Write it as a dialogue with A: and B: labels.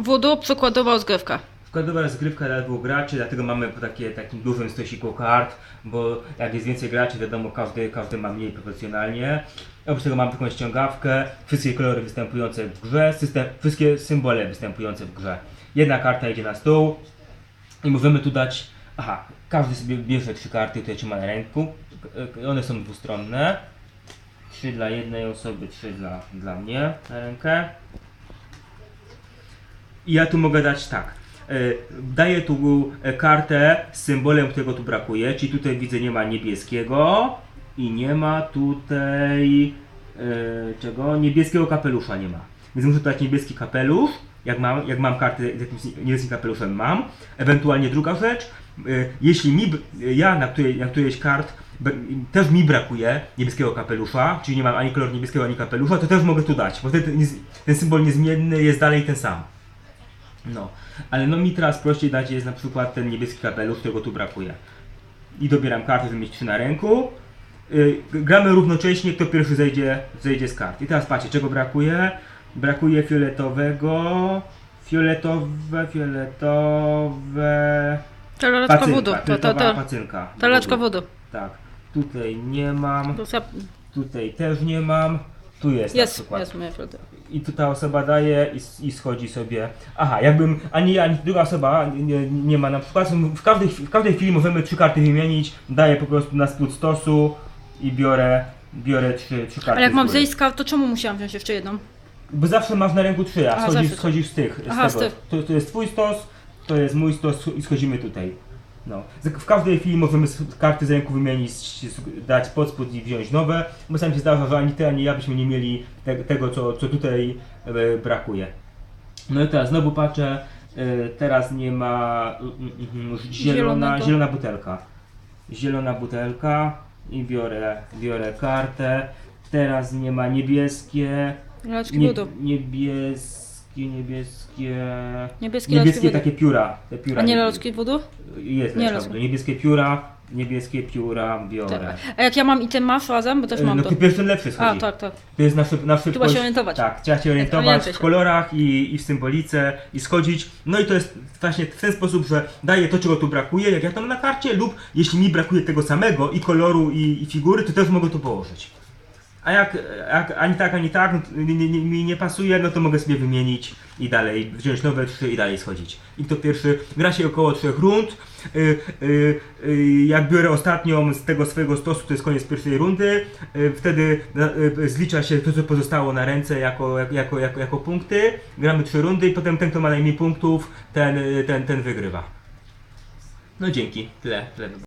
A: Voodoo, przykładowa rozgrywka.
B: Składowa rozgrywka dla dwóch graczy, dlatego mamy po takie, takim dużym stosiku kart, bo jak jest więcej graczy, wiadomo, każdy, każdy ma mniej proporcjonalnie. Oprócz tego mamy taką ściągawkę, wszystkie kolory występujące w grze, system, wszystkie symbole występujące w grze. Jedna karta idzie na stół i możemy tu dać, aha, każdy sobie bierze trzy karty, które trzyma na ręku, one są dwustronne. Trzy dla jednej osoby, trzy dla, dla mnie na rękę. I ja tu mogę dać tak. e, Daję tu e, kartę z symbolem, którego tu brakuje, czyli tutaj widzę nie ma niebieskiego i nie ma tutaj e, czego? Niebieskiego kapelusza nie ma. Więc muszę dać niebieski kapelusz, jak mam, jak mam kartę z jakimś niebieskim kapeluszem mam. Ewentualnie druga rzecz, jeśli mi, ja na, której, na którejś kart też mi brakuje niebieskiego kapelusza, czyli nie mam ani koloru niebieskiego, ani kapelusza, to też mogę tu dać, bo ten symbol niezmienny jest dalej ten sam. No, ale no mi teraz prościej dać jest na przykład ten niebieski kapelusz, którego tu brakuje. I dobieram kartę, żeby mieć trzy na ręku. Yy, gramy równocześnie, kto pierwszy zejdzie, zejdzie z kart. I teraz patrzcie, czego brakuje? Brakuje fioletowego, fioletowe, fioletowe...
A: Taleczka
B: Pacynka,
A: voodoo. To, to, to.
B: pacynka.
A: Taleczka voodoo.
B: Tak, tutaj nie mam,
A: To
B: tutaj też nie mam, tu jest, na
A: Jest,
B: przykład.
A: jest moja.
B: I tu ta osoba daje i, i schodzi sobie. Aha, jakbym ani ani druga osoba nie, nie ma na przykład. W każdej, w każdej chwili możemy trzy karty wymienić. Daję po prostu na spód stosu i biorę, biorę trzy, trzy karty.
A: Ale jak
B: z
A: mam
B: góry.
A: zejść z kart, to czemu musiałam wziąć jeszcze jedną?
B: Bo zawsze masz na ręku trzy, a
A: Aha,
B: schodzisz,
A: zawsze.
B: schodzisz z tych.
A: Aha,
B: z
A: z
B: tego.
A: tych.
B: To, to jest twój stos, to jest mój stos i schodzimy tutaj. No. W każdej chwili możemy karty z ręku wymienić, dać pod spód i wziąć nowe. Bo sam się zdarza, że ani ty, ani ja byśmy nie mieli te, tego, co, co tutaj e, brakuje. No i teraz znowu patrzę, e, teraz nie ma mm, mm, mm, zielona,
A: Zielonego.
B: zielona butelka. Zielona butelka i biorę, biorę kartę. Teraz nie ma niebieskie, nie,
A: voodoo.
B: Niebieskie, niebieskie,
A: Niebieskie,
B: niebieskie takie pióra. Te pióra
A: A nie
B: nie-
A: laleczki voodoo?
B: Jest
A: Nie, laleczki.
B: Niebieskie pióra, niebieskie pióra biorę.
A: Tak. A jak ja mam i ten masz razem, bo też
B: E,
A: mam
B: No
A: to.
B: pierwszy lepszy schodzi.
A: A, tak, tak.
B: To jest na, szyb, na szybkość.
A: Trzeba się orientować.
B: Tak, trzeba się orientować w kolorach i, i w symbolice i schodzić. No i to jest właśnie w ten sposób, że daję to, czego tu brakuje, jak ja to mam na karcie, lub jeśli mi brakuje tego samego i koloru i, i figury, to też mogę tu położyć. A jak, jak ani tak, ani tak mi nie pasuje, no to mogę sobie wymienić i dalej wziąć nowe trzy i dalej schodzić. I to pierwszy, gra się około trzech rund. Y, y, y, jak biorę ostatnią z tego swojego stosu, to jest koniec pierwszej rundy, y, wtedy na- y, zlicza się to, co pozostało na ręce jako, jako, jako, jako punkty. Gramy trzy rundy i potem ten, kto ma najmniej punktów, ten, y, ten, ten wygrywa. No dzięki, tyle. tyle.